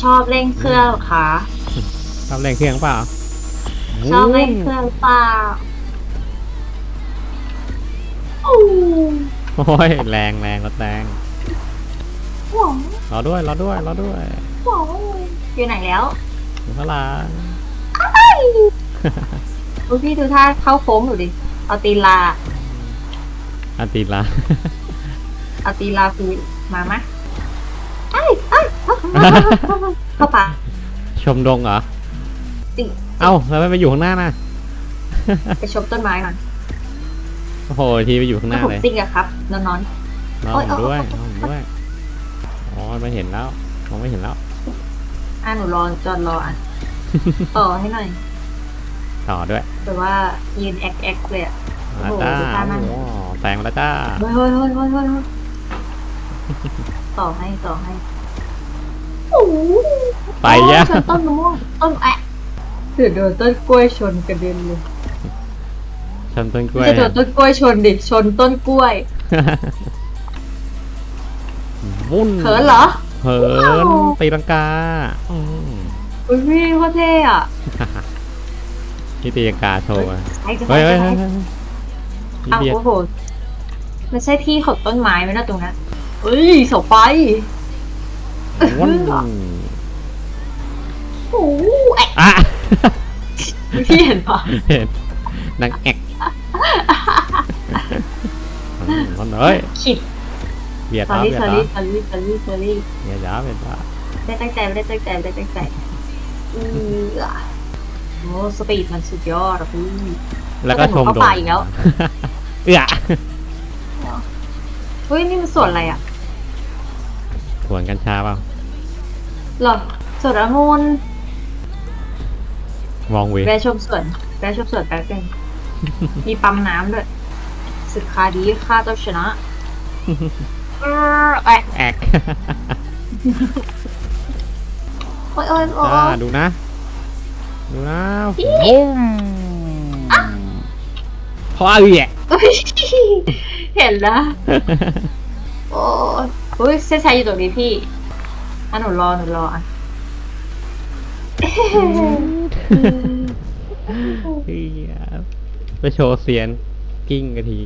ชอบเล่นเครื่องเหรอคะ ชอบเล่นเครื่องเปล่าชอบเล่นเครื่องเปล่าโอ้โอ้ยแรงแรงรถแรงหวงรอด้วยรอด้วยรอด้วยหวงอยู่ไหนแล้วอยู่ข้างหล่างดูพี่ดูท่าเข้าโค้งหนูดิ เอาตีนลาอันตีละ เอาตีนลาคือมามะไอ้ไอ้ย เข้าปากชมดงเหรอจริงเอ้าแล้วไม่ไปอยู่ข้างหน้าน่ะไปชมต้นไม้ก่อนโอ้โหทีไปอยู่ข้างหแล้วน้าผมเลยซิ่งอะครับ นอนนอนรอโอ๊ผยมโอ๊ยด้วยโอ๊รอยผมด้วยอ๋อไม่เห็นแล้วมองไม่เห็นแล้วๆอะหนูรอจอนรออะต่อให้หน่อยต่อด้วยแต่ว่ายืนแอกแอกเลยอะมาโอ้โหจ้าดูท่านั่งโอ้โหแซงมาแล้วจ้าเฮ้ยเฮ้ยเฮ้ยเฮ้ยเฮ้ยเฮ้ยต่อให้ต่อให้โอ้โห ไปยะชนต้นมะม่วงต้นแอะเถือโดนต้นกล้วยชนกระเด็นเลยชนต้นกล้วยไม่ใช่โดนต้นกล้วยชนดิ ชนต้นกล้วย วุ่นเขินเหรอ เหินตีลังกาอืมอุ้ยพี่โคตรเท่อะนี่ตีลังกาโชว์อะไอ้จะเฮ้ยไปเฮ้ยจะเฮ้ยไปเฮ้ยนี่อ้าวเบียดโอ้โหไม่ใช่ที่ของต้นไม้ไหมนะตรงนั้นเฮ้ยเสาไฟ วุ่น โอ้โหแอะอะ พี่เห็นปะเห็นนางแอกมันเฮ้ยขิดเบียดสอแล้วรี่เบียสดอแล้วรี่สอรี่สอรี่สอรี่เบียดแล้วเบียดแล้วได้ตั้งใจไม่ได้ตั้งใจไม่ได้ตั้งใจอือโอ้สปีดมันสุดยอดอะพี่ แล้วก็ชมเข้าดงป่าอีกแล้ว เอื้อเฮ้ยนี่มันสวนอะไรอะ สวนกัญชาเปล่าเหรอสวนองุ่น มองเวแวะชมสวนแวะชมสวนแป๊บนึงมีปั๊มน้ำด้วยสึกคาดีค่าต้องชนะเออแอะแอกโอ้ยโอ้ยโอ้จ้ายดูนะ ดูนะบุ้มเพราะอะไรอะเฮ้ยเห็นนะโอ้ยเฮ้ยเส้นชัยอยู่ตรงนี้พี่อะหนูรอหนูรออะ เหี้ยไปโชว์เสียนกิ้งกะที